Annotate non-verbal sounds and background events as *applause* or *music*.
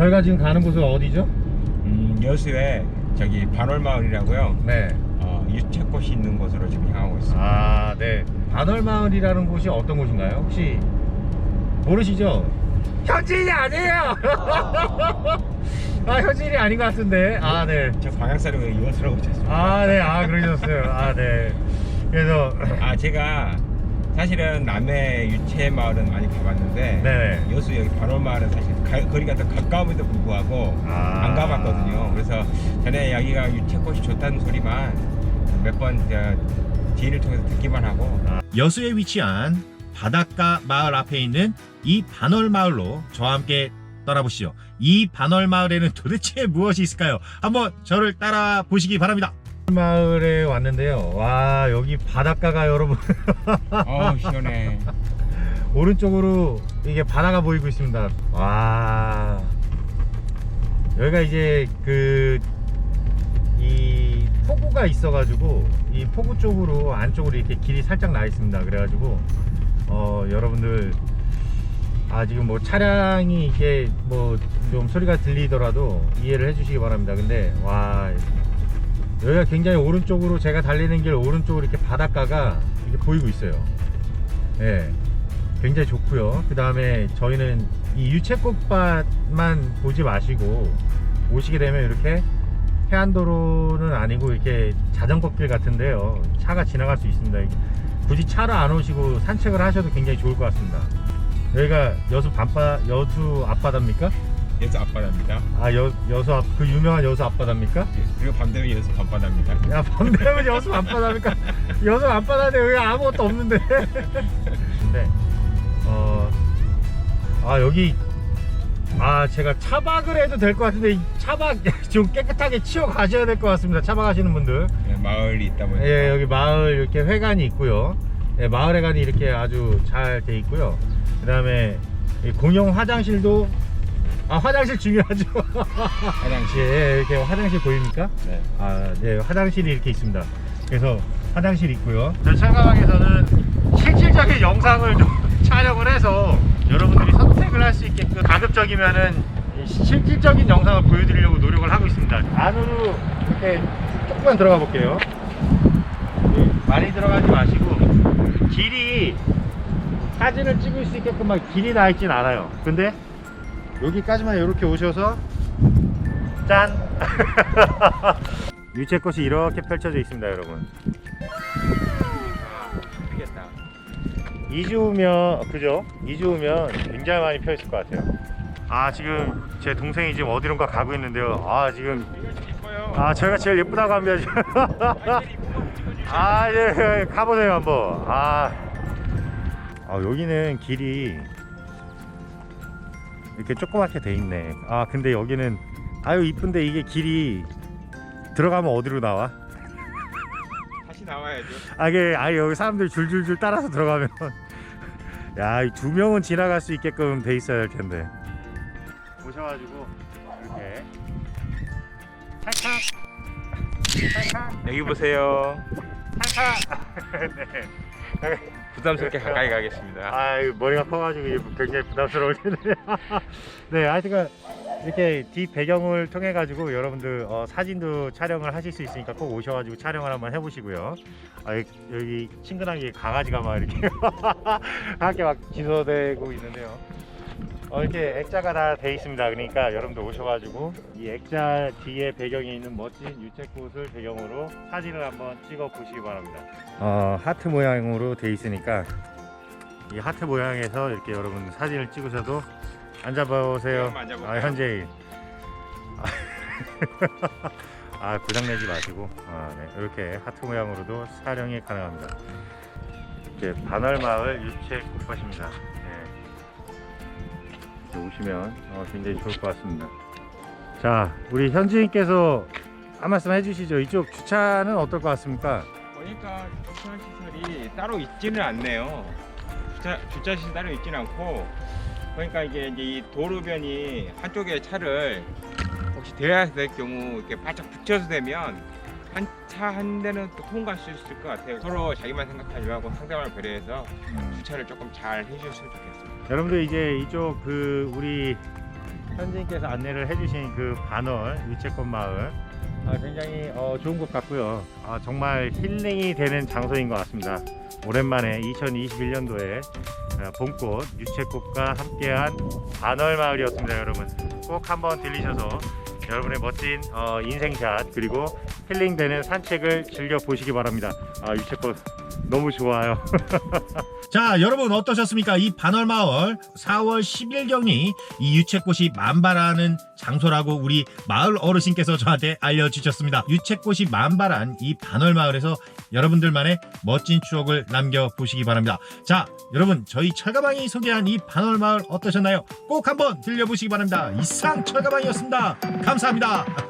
저희가 지금 가는 곳은 어디죠? 음, 여수에 저기 반월마을이라고요. 네. 어, 유채꽃이 있는 곳으로 지금 향하고 있습니다. 아, 네. 반월마을이라는 곳이 어떤 곳인가요? 혹시 모르시죠? 현진이 아니에요. 아, *laughs* 현진이 아닌 것 같은데. 아, 네. 저 방향사를 여수라고 쳤습니다. 아, 네. 아, 그러셨어요. 아, 네. 그래서 아 제가 사실은 남해 유채 마을은 많이 가봤는데 네네. 여수 여기 반월 마을은 사실 가- 거리가 더 가까움에도 불구하고 아. 안 가봤거든요. 그래서 전에 여기가 유채꽃이 좋다는 소리만 몇 번 지인을 통해서 듣기만 하고 여수에 위치한 바닷가 마을 앞에 있는 이 반월 마을로 저와 함께 떠나보시죠. 이 반월 마을에는 도대체 무엇이 있을까요? 한번 저를 따라 보시기 바랍니다. 마을에 왔는데요. 와, 여기 바닷가가 여러분 *laughs* 어우 시원해. 오른쪽으로 이게 바다가 보이고 있습니다. 와. 여기가 이제 그이 폭우가 있어가지고 이 폭우 쪽으로 안쪽으로 이렇게 길이 살짝 나 있습니다. 그래가지고 어 여러분들 아 지금 뭐 차량이 이게 뭐 좀 소리가 들리더라도 이해를 해주시기 바랍니다. 근데 와 여기가 굉장히 오른쪽으로 제가 달리는 길 오른쪽으로 이렇게 바닷가가 이렇게 보이고 있어요. 예. 굉장히 좋고요. 그 다음에 저희는 이 유채꽃밭만 보지 마시고 오시게 되면 이렇게 해안도로는 아니고 이렇게 자전거길 같은데요. 차가 지나갈 수 있습니다. 굳이 차로 안 오시고 산책을 하셔도 굉장히 좋을 것 같습니다. 여기가 여수 밤바 여수 앞바다입니까? 여수 앞바다입니다. 아 여, 여수 앞, 그 유명한 여수 앞바다입니까? 예, 그리고 밤 되면 여수 밤바다입니다. 야, 밤 되면 여수 앞바다입니까? *laughs* 여수 앞바다인데 여기 아무것도 없는데. 근데, *laughs* 어, 아, 여기, 아, 제가 차박을 해도 될 것 같은데, 이 차박 *laughs* 좀 깨끗하게 치워 가셔야 될 것 같습니다. 차박하시는 분들. 예, 마을이 있다 보니까 예, 여기 마을 이렇게 회관이 있고요. 예, 마을 회관이 이렇게 아주 잘 돼 있고요. 그 다음에 공용 화장실도, 아, 화장실 중요하죠. *laughs* 화장실. 예, 이렇게 화장실 보입니까? 네. 아, 네, 화장실이 이렇게 있습니다. 그래서 화장실이 있고요. 저 철가방에서는 실질적인 영상을 좀 *laughs* 촬영을 해서 여러분들이 선택을 할 수 있게끔 가급적이면은 이 실질적인 영상을 보여드리려고 노력을 하고 있습니다. 안으로 이렇게 조금만 들어가 볼게요. 네, 많이 들어가지 마시고 길이 사진을 찍을 수 있게끔 막 길이 나 있진 않아요. 근데 여기까지만 이렇게 오셔서 짠! *laughs* 유채꽃이 이렇게 펼쳐져 있습니다, 여러분. 미치겠다. 2주 후면, 그죠? 2주 후면 굉장히 많이 펴 있을 것 같아요. 아, 지금 제 동생이 지금 어디론가 가고 있는데요. 아, 지금. 아, 저희가 제일 예쁘다고 합니다, 지금. *laughs* 아, 예, 예, 가보세요, 한번. 아, 아, 여기는 길이 이렇게 조그맣게 돼 있네. 아, 근데 여기는, 아유, 이쁜데 이게 길이 들어가면 어디로 나와? 다시 나와야죠. 아, 이게, 아, 여기 사람들 줄줄줄 따라서 들어가면. 야, 이두 명은 지나갈 수 있게끔 돼 있어야 할 텐데. 오셔가지고, 이렇게. 찰칵! 찰칵! 여기 보세요. 찰칵! *laughs* 네. *laughs* 부담스럽게 가까이 가겠습니다. 아유, 머리가 커가지고 굉장히 부담스러울 텐데. *laughs* 네, 하여튼 이렇게 뒷 배경을 통해 가지고 여러분들 어, 사진도 촬영을 하실 수 있으니까 꼭 오셔가지고 촬영을 한번 해보시고요. 아, 여기, 여기 친근하게 강아지가 막 이렇게 *laughs* 함께 막 지소되고 있는데요. 어, 이렇게 액자가 다 돼 있습니다. 그러니까 여러분들 오셔가지고 이 액자 뒤에 배경에 있는 멋진 유채꽃을 배경으로 사진을 한번 찍어 보시기 바랍니다. 어, 하트 모양으로 돼 있으니까 이 하트 모양에서 이렇게 여러분 사진을 찍으셔도 앉아보세요. 앉아볼까요? 아, 현재 *laughs* 아 고장내지 마시고 아, 네. 이렇게 하트 모양으로도 촬영이 가능합니다. 이렇게 반월마을 유채 꽃밭입니다. 오시면 어, 굉장히 좋을 것 같습니다. 자, 우리 현지인께서 한 말씀 해주시죠. 이쪽 주차는 어떨 것 같습니까? 보니까 주차 시설이 따로 있지는 않네요. 주차 주차 시설 따로 있지는 않고 그러니까 이게 이제 이 도로변이 한쪽에 차를 혹시 대야 될 경우 이렇게 바짝 붙여서 되면 한 차 한 대는 또 통과할 수 있을 것 같아요. 서로 자기만 생각하지 말고 상대방을 배려해서 주차를 조금 잘 해주셨으면 좋겠습니다. 여러분들 이제 이쪽 그 우리 현지인께서 안내를 해주신 그 반월 유채꽃 마을 아, 굉장히 어, 좋은 곳 같고요. 아, 정말 힐링이 되는 장소인 것 같습니다. 오랜만에 2021년도에 봄꽃 유채꽃과 함께한 반월 마을이었습니다, 여러분. 꼭 한번 들리셔서 여러분의 멋진 어, 인생샷 그리고 힐링되는 산책을 즐겨 보시기 바랍니다. 아, 유채꽃 너무 좋아요. *laughs* 자, 여러분 어떠셨습니까? 이 반월마을 4월 10일경이 이 유채꽃이 만발하는 장소라고 우리 마을 어르신께서 저한테 알려주셨습니다. 유채꽃이 만발한 이 반월마을에서 여러분들만의 멋진 추억을 남겨보시기 바랍니다. 자, 여러분 저희 철가방이 소개한 이 반월마을 어떠셨나요? 꼭 한번 들려보시기 바랍니다. 이상 철가방이었습니다. 감사합니다. *laughs*